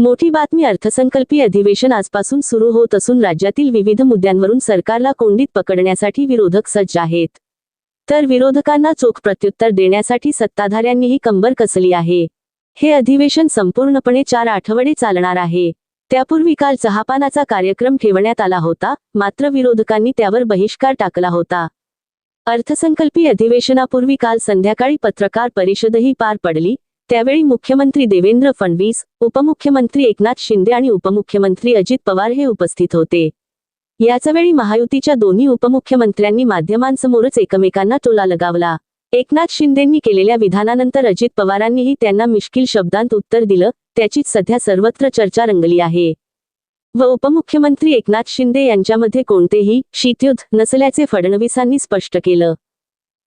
मोठी बातमी अर्थसंकल्पीय अधिवेशन आजपासून सुरू होत असून राज्यातील विविध मुद्द्यांवरून सरकारला कोंडीत पकडण्यासाठी विरोधक सज्ज आहेत. तर विरोधकांना चोख प्रत्युत्तर देण्यासाठी सत्ताधाऱ्यांनीही कंबर कसली आहे? हे अधिवेशन संपूर्णपणे चार आठवडे चालणार आहे. त्यापूर्वी काल चहापानाचा कार्यक्रम ठेवण्यात आला होता मात्र विरोधकांनी त्यावर बहिष्कार टाकला होता. अर्थसंकल्पीय अधिवेशनापूर्वी काल संध्याकाळी पत्रकार परिषदही पार पडली त्यावेळी मुख्यमंत्री देवेंद्र फडणवीस उपमुख्यमंत्री एकनाथ शिंदे आणि उपमुख्यमंत्री अजित पवार हे उपस्थित होते. याचवेळी महायुतीच्या दोन्ही उपमुख्यमंत्र्यांनी माध्यमांसमोरच एकमेकांना टोला लगावला. एकनाथ शिंदेंनी केलेल्या विधानानंतर अजित पवारांनीही त्यांना मिश्किल शब्दांत उत्तर दिलं त्याचीच सध्या सर्वत्र चर्चा रंगली आहे. व उपमुख्यमंत्री एकनाथ शिंदे यांच्यामध्ये कोणतेही शीतयुद्ध नसल्याचे फडणवीसांनी स्पष्ट केलं.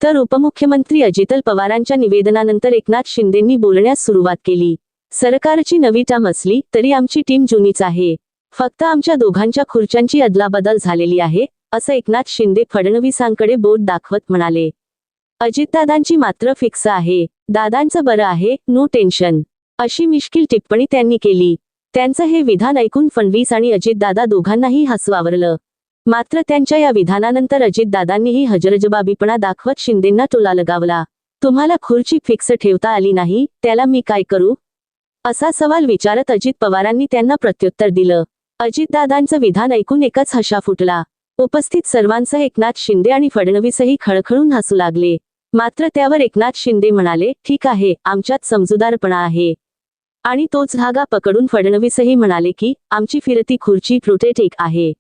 तर उपमुख्यमंत्री अजितल पवारांच्या निवेदनानंतर एकनाथ शिंदेंनी बोलण्यास सुरुवात केली. सरकारची नवी टाम असली तरी आमची टीम जुनीच आहे. फक्त आमच्या दोघांच्या खुर्च्यांची अदलाबदल झालेली आहे असं एकनाथ शिंदे फडणवीसांकडे बोट दाखवत म्हणाले. अजितदादांची मात्र फिक्स आहे. दादांचं बरं आहे नो टेन्शन. अशी मिश्किल टिप्पणी त्यांनी केली. त्यांचं हे विधान ऐकून फडणवीस आणि अजितदादा दोघांनाही हसवावरलं. मात्र त्यांच्या या विधानानंतर अजितदादांनीही हजरजबाबीपणा दाखवत शिंदेंना टोला लगावला. तुम्हाला खुर्ची फिक्स ठेवता आली नाही त्याला मी काय करू? असा सवाल विचारत अजित पवारांनी त्यांना प्रत्युत्तर दिलं. अजितदादांचं विधान ऐकून एकच हशा फुटला. उपस्थित सर्वांसह एकनाथ शिंदे आणि फडणवीसही खळखळून हसू लागले. मात्र त्यावर एकनाथ शिंदे म्हणाले ठीक आहे आमच्यात समजूदारपणा आहे. आणि तोच धागा पकडून फडणवीसही म्हणाले की आमची फिरती खुर्ची प्रोटेटेक आहे.